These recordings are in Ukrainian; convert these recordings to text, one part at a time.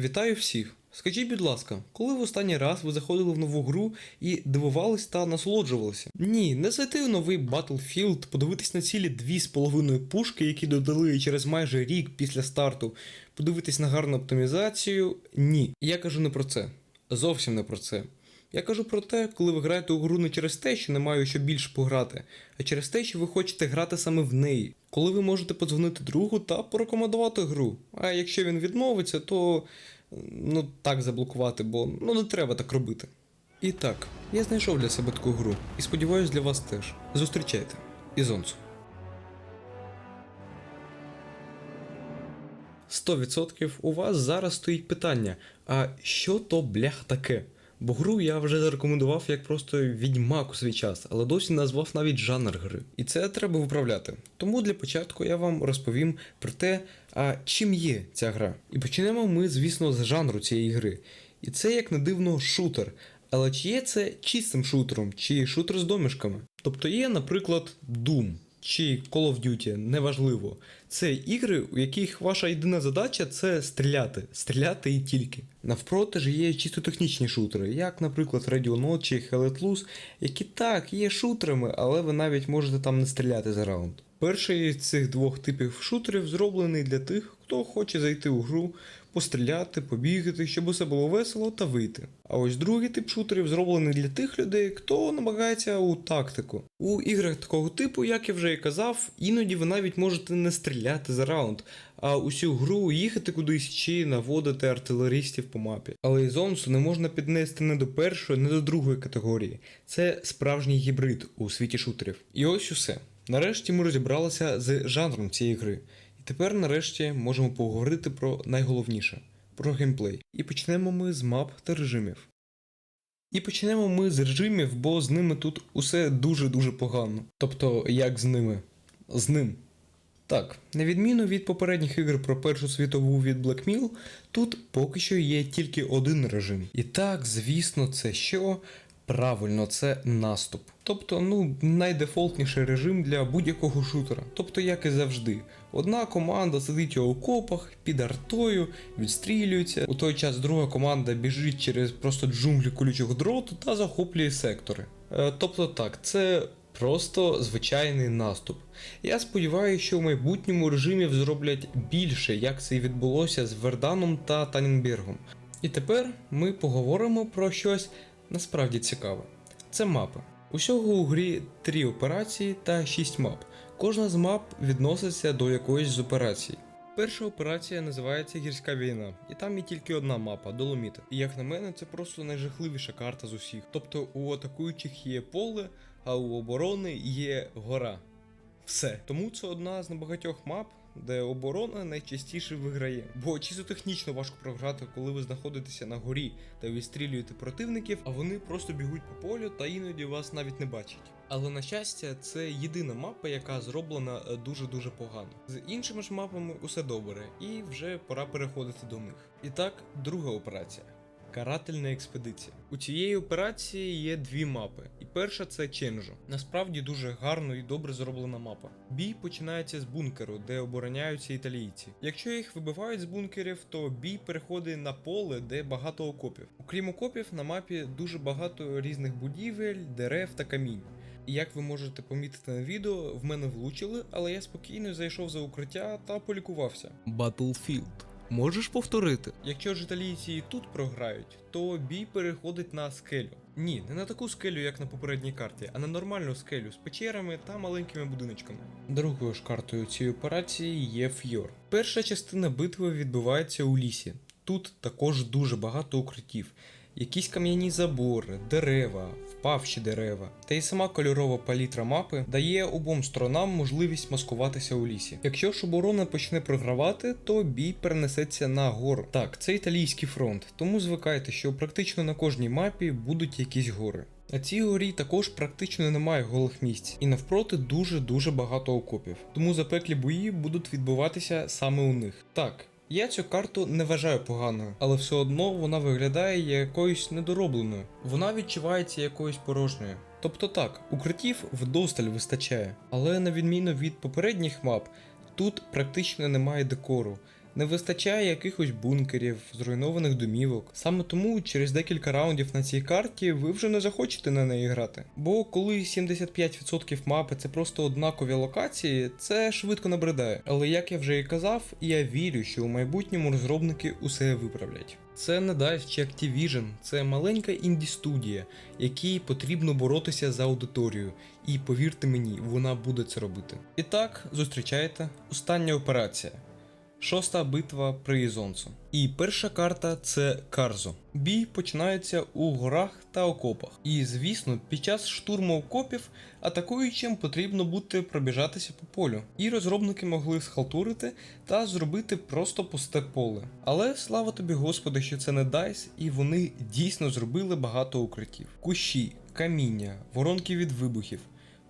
Вітаю всіх! Скажіть, будь ласка, коли в останній раз ви заходили в нову гру і дивувались та насолоджувалися? Ні, не зайти в новий Battlefield, подивитись на цілі 2,5 пушки, які додали через майже рік після старту, подивитись на гарну оптимізацію. Ні. Я кажу не про це. Зовсім не про це. Я кажу про те, коли ви граєте у гру не через те, що немає що більше пограти, а через те, що ви хочете грати саме в неї. Коли ви можете подзвонити другу та порекомендувати гру. А якщо він відмовиться, то ну так заблокувати, бо ну не треба так робити. І так, я знайшов для себе таку гру і сподіваюсь для вас теж. Зустрічайте. Ізонцу. 100% у вас зараз стоїть питання: а що то блях таке? Бо гру я вже зарекомендував як просто відьмак у свій час, але досі назвав навіть жанр гри. І це треба виправляти. Тому для початку я вам розповім про те, а чим є ця гра. І почнемо ми, звісно, з жанру цієї гри. І це, як не дивно, шутер. Але чи є це чистим шутером, чи шутер з домішками? Тобто є, наприклад, Doom чи Call of Duty, неважливо. Це ігри, у яких ваша єдина задача це стріляти, стріляти і тільки. Навпроти ж є чисто технічні шутери, як, наприклад, Radio Note чи Hell Loose, які так є шутерами, але ви навіть можете там не стріляти за раунд. Перший з цих двох типів шутерів зроблений для тих, хто хоче зайти у гру, постріляти, побігати, щоб усе було весело та вийти. А ось другий тип шутерів зроблений для тих людей, хто намагається у тактику. У іграх такого типу, як я вже і казав, іноді ви навіть можете не стріляти за раунд, а усю гру їхати кудись чи наводити артилерістів по мапі. Але Ізонсу не можна піднести не до першої, не до другої категорії. Це справжній гібрид у світі шутерів. І ось усе. Нарешті ми розібралися з жанром цієї гри. І тепер нарешті можемо поговорити про найголовніше про геймплей. І почнемо ми з мап та режимів. І почнемо ми з режимів, бо з ними тут усе дуже-дуже погано. Тобто, як з ними? З ним. Так, на відміну від попередніх ігор про Першу світову від Blackmill, тут поки що є тільки один режим. І так, звісно, це що? Правильно, це наступ. Тобто, ну, найдефолтніший режим для будь-якого шутера. Тобто, як і завжди, одна команда сидить у окопах під артою, відстрілюється. У той час друга команда біжить через просто джунглі колючого дроту та захоплює сектори. Е, тобто так, це просто звичайний наступ. Я сподіваюся, що в майбутньому режимів зроблять більше, як це і відбулося з Верданом та Таненбергом. І тепер ми поговоримо про щось насправді цікаве. Це мапи. Усього у грі три операції та 6 мап. Кожна з мап відноситься до якоїсь з операцій. Перша операція називається Гірська війна, і там є тільки одна мапа Доломіти. І як на мене, це просто найжахливіша карта з усіх. Тобто у атакуючих є поле, а у оборони є гора. Все. Тому це одна з небагатьох мап, де оборона найчастіше виграє. Бо чисто технічно важко програти, коли ви знаходитеся на горі та відстрілюєте противників, а вони просто бігуть по полю та іноді вас навіть не бачать. Але на щастя, це єдина мапа, яка зроблена е, дуже-дуже погано. З іншими ж мапами усе добре, і вже пора переходити до них. І так, друга операція. Карательна експедиція. У цієї операції є дві мапи, і перша це Ченжо. Насправді дуже гарно і добре зроблена мапа. Бій починається з бункеру, де обороняються італійці. Якщо їх вибивають з бункерів, то бій переходить на поле, де багато окопів. Окрім окопів, на мапі дуже багато різних будівель, дерев та камінь. І як ви можете помітити на відео, в мене влучили, але я спокійно зайшов за укриття та полікувався. Battlefield. Можеш повторити? Якщо ж італійці і тут програють, то бій переходить на скелю. Ні, не на таку скелю, як на попередній карті, а на нормальну скелю з печерами та маленькими будиночками. Другою ж картою цієї операції є Фьор. Перша частина битви відбувається у лісі. Тут також дуже багато укриттів. Якісь кам'яні забори, дерева, впавші дерева. Та й сама кольорова палітра мапи дає обом сторонам можливість маскуватися у лісі. Якщо ж оборона почне програвати, то бій перенесеться на гору. Так, це італійський фронт, тому звикайте, що практично на кожній мапі будуть якісь гори. На цій горі також практично немає голих місць, і навпроти дуже-дуже багато окопів. Тому запеклі бої будуть відбуватися саме у них. Так, я цю карту не вважаю поганою, але все одно вона виглядає якоюсь недоробленою. Вона відчувається якоюсь порожньою. Тобто так, укриттів вдосталь вистачає, але на відміну від попередніх мап, тут практично немає декору. Не вистачає якихось бункерів, зруйнованих домівок. Саме тому через декілька раундів на цій карті ви вже не захочете на неї грати. Бо коли 75% мапи це просто однакові локації, це швидко набридає. Але як я вже і казав, я вірю, що у майбутньому розробники усе виправлять. Це не DICE чи Activision, це маленька інді-студія, якій потрібно боротися за аудиторію. І повірте мені, вона буде це робити. І так, зустрічайте, остання операція. Шоста битва при Ізонсу. І перша карта це Карзо. Бій починається у горах та окопах. І звісно, під час штурму окопів атакуючим потрібно буде пробіжатися по полю. І розробники могли схалтурити та зробити просто пусте поле. Але слава тобі Господи, що це не DICE, і вони дійсно зробили багато укриттів. Кущі, каміння, воронки від вибухів.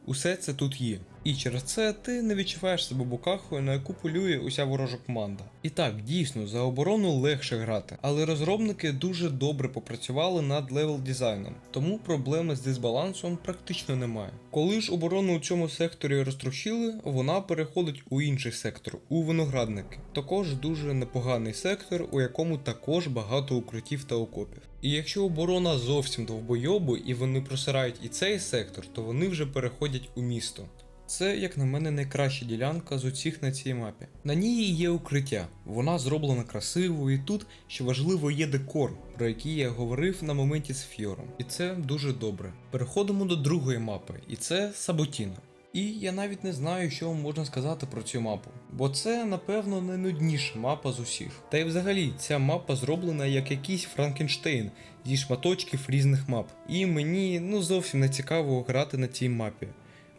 Усе це тут є. І через це ти не відчуваєш себе букахою, на яку полює уся ворожа команда. І так, дійсно, за оборону легше грати, але розробники дуже добре попрацювали над левел дизайном, тому проблеми з дисбалансом практично немає. Коли ж оборону у цьому секторі розтрощили, вона переходить у інший сектор, у виноградники. Також дуже непоганий сектор, у якому також багато укриттів та окопів. І якщо оборона зовсім довбойобу і вони просирають і цей сектор, то вони вже переходять у місто. Це, як на мене, найкраща ділянка з усіх на цій мапі. На ній є укриття, вона зроблена красиво, і тут, що важливо, є декор, про який я говорив на моменті з Фьором. І це дуже добре. Переходимо до другої мапи, і це Саботіна. І я навіть не знаю, що вам можна сказати про цю мапу, бо це, напевно, найнудніша мапа з усіх. Та й взагалі ця мапа зроблена як якийсь Франкенштейн зі шматочків різних мап. І мені ну зовсім не цікаво грати на цій мапі.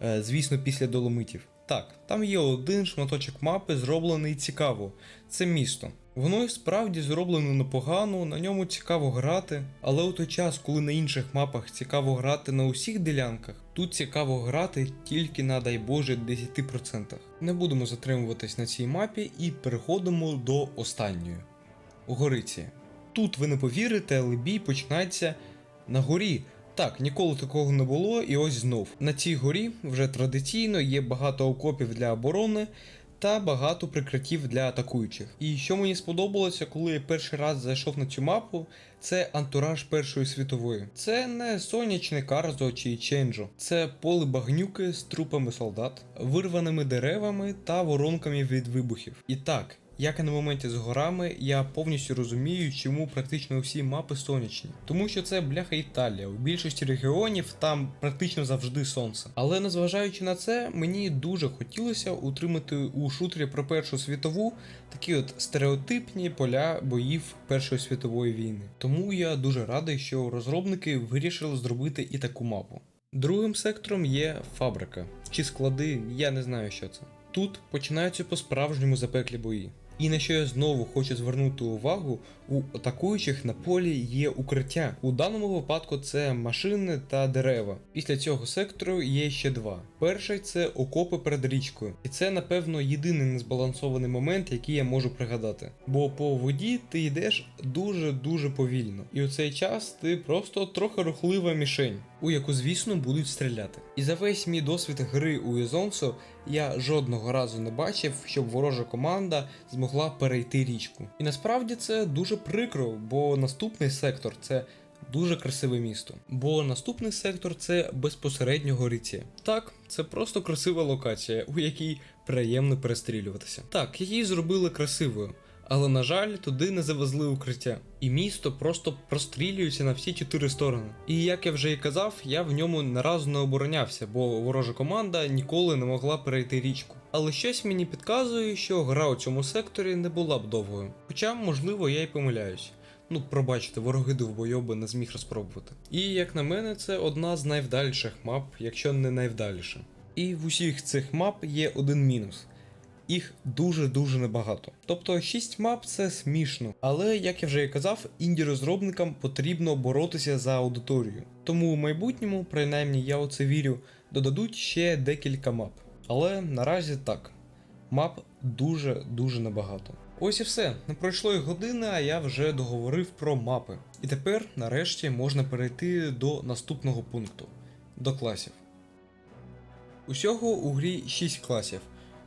Е, звісно, після доломитів. Так, там є один шматочок мапи, зроблений цікаво. Це місто. Воно і справді зроблено непогано, на ньому цікаво грати, але у той час, коли на інших мапах цікаво грати на усіх ділянках, тут цікаво грати тільки на дай Боже 10%. Не будемо затримуватись на цій мапі і переходимо до останньої. Гориці. Тут ви не повірите, але бій починається на горі. Так, ніколи такого не було, і ось знов. На цій горі вже традиційно є багато окопів для оборони та багато прикриттів для атакуючих. І що мені сподобалося, коли я перший раз зайшов на цю мапу, це антураж Першої світової. Це не сонячне Карзо чи Ченджо, це поле багнюки з трупами солдат, вирваними деревами та воронками від вибухів. І так. Як і на моменті з горами, я повністю розумію, чому практично всі мапи сонячні. Тому що це бляха Італія. У більшості регіонів там практично завжди сонце. Але незважаючи на це, мені дуже хотілося утримати у шутері про Першу світову такі от стереотипні поля боїв Першої світової війни. Тому я дуже радий, що розробники вирішили зробити і таку мапу. Другим сектором є фабрика чи склади, я не знаю, що це. Тут починаються по-справжньому запеклі бої. І на що я знову хочу звернути увагу, у атакуючих на полі є укриття. У даному випадку це машини та дерева. Після цього сектору є ще два. Перший це окопи перед річкою, і це, напевно, єдиний незбалансований момент, який я можу пригадати. Бо по воді ти йдеш дуже-дуже повільно, і у цей час ти просто трохи рухлива мішень, у яку, звісно, будуть стріляти. І за весь мій досвід гри у Ізонсо я жодного разу не бачив, щоб ворожа команда змогла перейти річку. І насправді це дуже прикро, бо наступний сектор це дуже красиве місто. Бо наступний сектор це безпосередньо горіці. Так, це просто красива локація, у якій приємно перестрілюватися. Так, її зробили красивою. Але, на жаль, туди не завезли укриття, і місто просто прострілюється на всі чотири сторони. І як я вже і казав, я в ньому не разу не оборонявся, бо ворожа команда ніколи не могла перейти річку. Але щось мені підказує, що гра у цьому секторі не була б довгою. Хоча, можливо, я й помиляюсь. Ну, пробачте, вороги довбойоби не зміг розпробувати. І як на мене, це одна з найвдаліших мап, якщо не найвдаліша. І в усіх цих мап є один мінус. Їх дуже-дуже небагато. Тобто 6 мап це смішно. Але, як я вже і казав, інді-розробникам потрібно боротися за аудиторію. Тому в майбутньому, принаймні я у це вірю, додадуть ще декілька мап. Але наразі так. Мап дуже-дуже небагато. Ось і все. Не пройшло й години, а я вже договорив про мапи. І тепер, нарешті, можна перейти до наступного пункту до класів. Усього у грі 6 класів: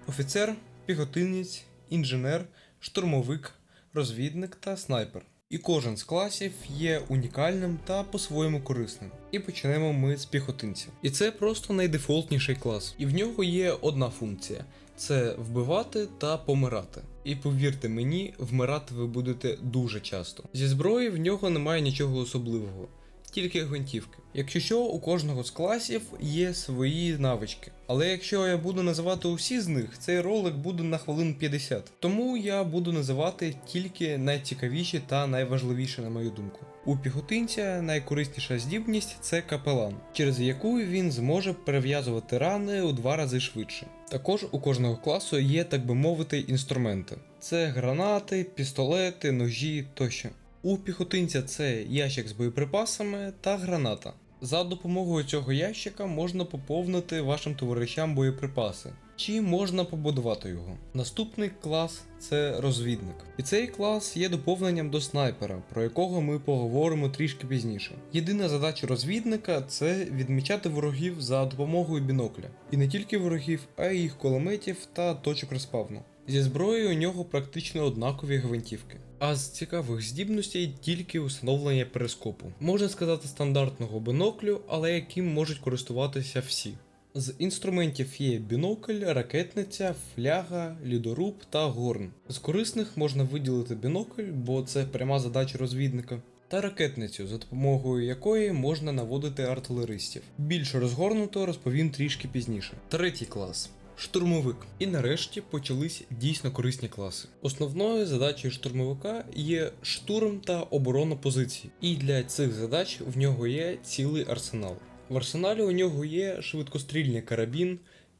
офіцер, піхотинець, інженер, штурмовик, розвідник та снайпер. І кожен з класів є унікальним та по-своєму корисним. І почнемо ми з піхотинця. І це просто найдефолтніший клас. І в нього є одна функція: це вбивати та помирати. І повірте мені, вмирати ви будете дуже часто. Зі зброї в нього немає нічого особливого, тільки гвинтівки. Якщо що, у кожного з класів є свої навички. Але якщо я буду називати усі з них, цей ролик буде на хвилин 50. Тому я буду називати тільки найцікавіші та найважливіші, на мою думку. У піхотинця найкорисніша здібність це капелан, через яку він зможе перев'язувати рани у два рази швидше. Також у кожного класу є, так би мовити, інструменти: це гранати, пістолети, ножі тощо. У піхотинця це ящик з боєприпасами та граната. За допомогою цього ящика можна поповнити вашим товаришам боєприпаси, чи можна побудувати його. Наступний клас це розвідник. І цей клас є доповненням до снайпера, про якого ми поговоримо трішки пізніше. Єдина задача розвідника це відмічати ворогів за допомогою бінокля. І не тільки ворогів, а й їх кулеметів та точок респавну. Зі зброєю у нього практично однакові гвинтівки. А з цікавих здібностей тільки установлення перископу. Можна сказати стандартного біноклю, але яким можуть користуватися всі. З інструментів є бінокль, ракетниця, фляга, лідоруб та горн. З корисних можна виділити бінокль, бо це пряма задача розвідника. Та ракетницю, за допомогою якої можна наводити артилеристів. Більше розгорнуто розповім трішки пізніше. Третій клас. Штурмовик. І нарешті почались дійсно корисні класи. Основною задачею штурмовика є штурм та оборона позицій. І для цих задач в нього є цілий арсенал. В арсеналі у нього є швидкострільний карабін,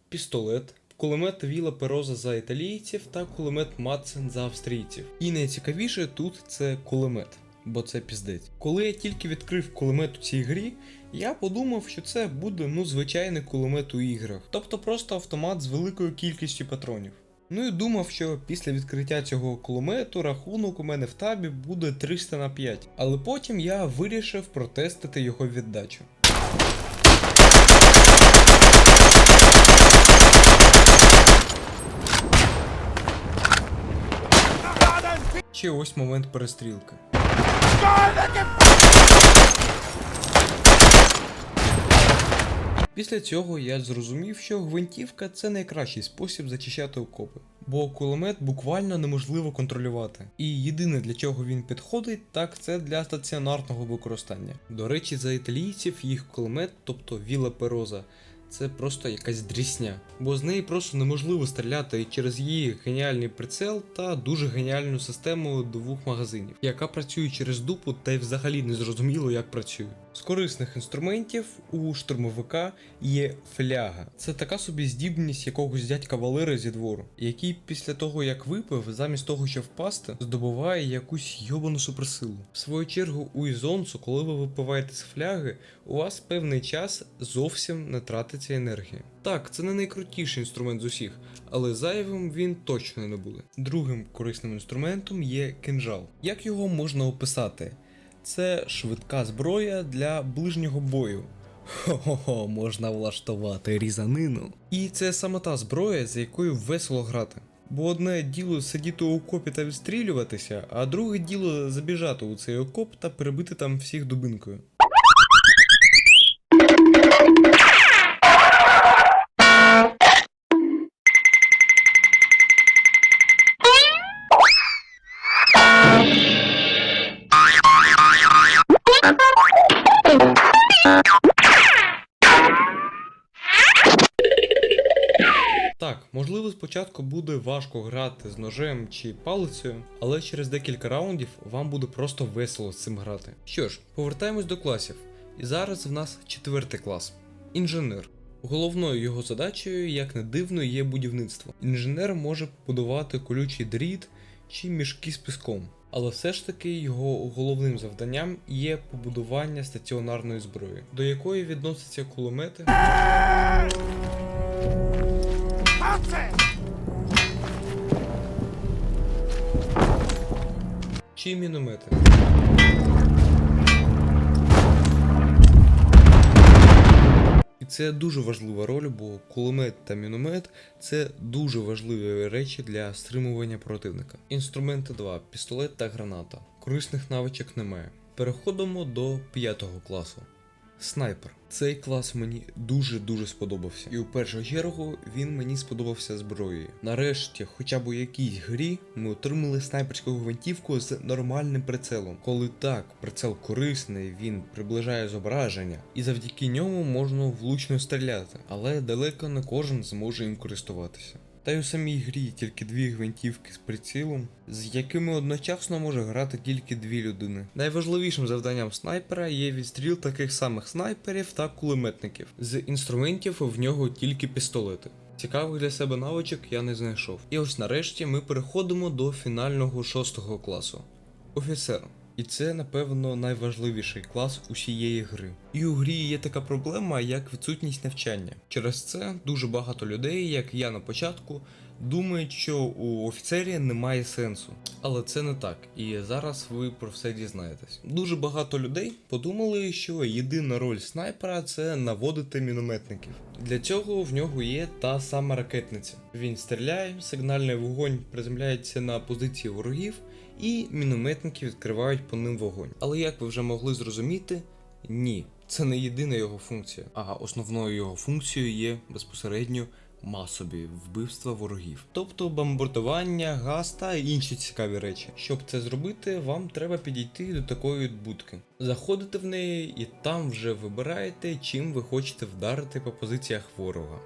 пістолет, кулемет Віла Пероза за італійців та кулемет Матсен за австрійців. І найцікавіше тут це кулемет, бо це піздець. Коли я тільки відкрив кулемет у цій грі, я подумав, що це буде ну звичайний кулемет у іграх, тобто просто автомат з великою кількістю патронів. Ну і думав, що після відкриття цього кулемету рахунок у мене в табі буде 300 на 5, але потім я вирішив протестити його віддачу. Ще ось момент перестрілки. Після цього я зрозумів, що гвинтівка це найкращий спосіб зачищати окопи, бо кулемет буквально неможливо контролювати. І єдине для чого він підходить, так це для стаціонарного використання. До речі, за італійців їх кулемет, тобто Віла Пероза, це просто якась дрісня, бо з неї просто неможливо стріляти через її геніальний прицел та дуже геніальну систему двох магазинів, яка працює через дупу та й взагалі не зрозуміло, як працює. З корисних інструментів у штурмовика є фляга. Це така собі здібність якогось дядька Валери зі двору, який після того як випив, замість того, щоб впасти, здобуває якусь йобану суперсилу. В свою чергу, у Ізонсу, коли ви випиваєте з фляги, у вас певний час зовсім не тратиться енергія. Так, це не найкрутіший інструмент з усіх, але зайвим він точно не буде. Другим корисним інструментом є кинжал. Як його можна описати? Це швидка зброя для ближнього бою. Хо-хо-хо, можна влаштувати різанину. І це саме та зброя, з якою весело грати. Бо одне діло сидіти у окопі та відстрілюватися, а друге діло забіжати у цей окоп та перебити там всіх дубинкою. Так, можливо, спочатку буде важко грати з ножем чи палицею, але через декілька раундів вам буде просто весело з цим грати. Що ж, повертаємось до класів. І зараз в нас четвертий клас інженер. Головною його задачею, як не дивно, є будівництво. Інженер може побудувати колючий дріт чи мішки з піском. Але все ж таки його головним завданням є побудування стаціонарної зброї, до якої відносяться кулемети. Чи міномети. І це дуже важлива роль, бо кулемет та міномет це дуже важливі речі для стримування противника. Інструменти 2: пістолет та граната. Корисних навичок немає. Переходимо до п'ятого класу. Снайпер. Цей клас мені дуже-дуже сподобався. І у першу чергу він мені сподобався зброєю. Нарешті, хоча б у якійсь грі, ми отримали снайперську гвинтівку з нормальним прицелом. Коли так, прицел корисний, він приближає зображення, і завдяки ньому можна влучно стріляти, але далеко не кожен зможе їм користуватися. Та й у самій грі тільки дві гвинтівки з прицілом, з якими одночасно може грати тільки дві людини. Найважливішим завданням снайпера є відстріл таких самих снайперів та кулеметників. З інструментів в нього тільки пістолети. Цікавих для себе навичок я не знайшов. І ось нарешті ми переходимо до фінального шостого класу. Офіцер. І це, напевно, найважливіший клас усієї гри. І у грі є така проблема, як відсутність навчання. Через це дуже багато людей, як я на початку, думають, що у офіцері немає сенсу. Але це не так, і зараз ви про все дізнаєтесь. Дуже багато людей подумали, що єдина роль снайпера це наводити мінометників. Для цього в нього є та сама ракетниця. Він стріляє, сигнальний вогонь приземляється на позиції ворогів і мінометники відкривають по ним вогонь. Але як ви вже могли зрозуміти, ні, це не єдина його функція. А основною його функцією є безпосередньо масові вбивства ворогів, тобто бомбардування, газ та інші цікаві речі. Щоб це зробити, вам треба підійти до такої будки. Заходите в неї і там вже вибираєте, чим ви хочете вдарити по позиціях ворога.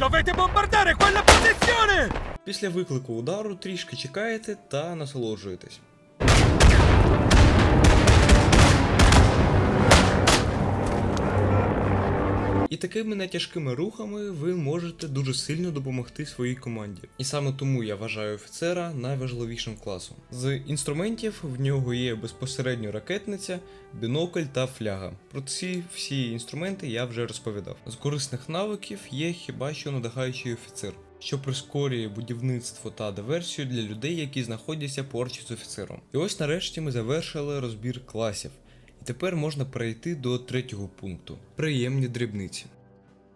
Dovete bombardare quella posizione! Після виклику удару трішки чекаєте та насолоджуєтесь. І такими нетяжкими рухами ви можете дуже сильно допомогти своїй команді. І саме тому я вважаю офіцера найважливішим класом. З інструментів в нього є безпосередньо ракетниця, бінокль та фляга. Про ці всі інструменти я вже розповідав. З корисних навиків є хіба що надихаючий офіцер що прискорює будівництво та диверсію для людей, які знаходяться поруч з офіцером. І ось нарешті ми завершили розбір класів. І тепер можна перейти до третього пункту приємні дрібниці.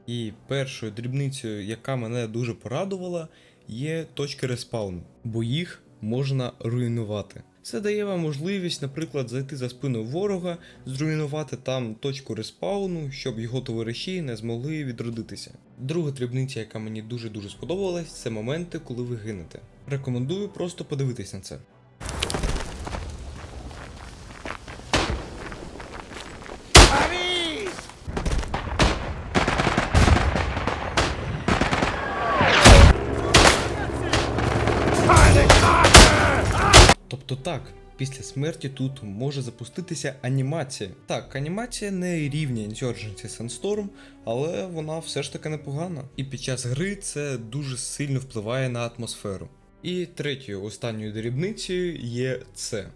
І першою дрібницею, яка мене дуже порадувала, є точки респауну, бо їх можна руйнувати. Це дає вам можливість, наприклад, зайти за спину ворога, зруйнувати там точку респауну, щоб його товариші не змогли відродитися. Друга дрібниця, яка мені дуже-дуже сподобалась, це моменти, коли ви гинете. Рекомендую просто подивитись на це. Після смерті тут може запуститися анімація. Так, анімація не рівня Insurgency Sandstorm, але вона все ж таки непогана. І під час гри це дуже сильно впливає на атмосферу. І третьою останньою дрібницею є це.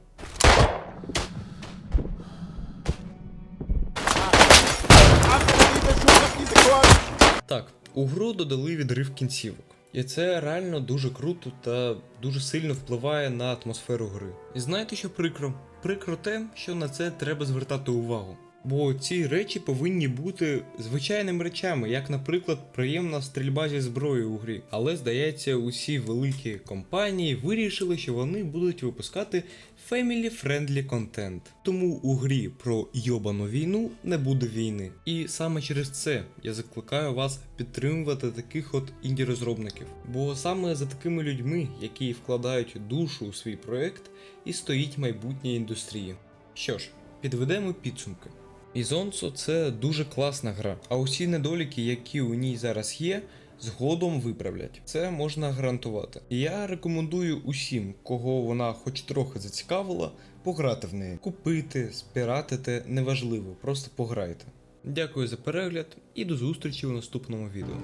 Так, у гру додали відрив кінцівок. І це реально дуже круто та дуже сильно впливає на атмосферу гри. І знаєте, що прикро? Прикро те, що на це треба звертати увагу. Бо ці речі повинні бути звичайними речами, як, наприклад, приємна стрільба зі зброєю у грі. Але здається, усі великі компанії вирішили, що вони будуть випускати family-friendly контент. Тому у грі про йобану війну не буде війни. І саме через це я закликаю вас підтримувати таких от інді-розробників. Бо саме за такими людьми, які вкладають душу у свій проект, і стоїть майбутнє індустрії. Що ж, підведемо підсумки. Ізонсо це дуже класна гра, а усі недоліки, які у ній зараз є, згодом виправлять. Це можна гарантувати. Я рекомендую усім, кого вона хоч трохи зацікавила, пограти в неї. Купити, спіратити неважливо, просто пограйте. Дякую за перегляд і до зустрічі у наступному відео.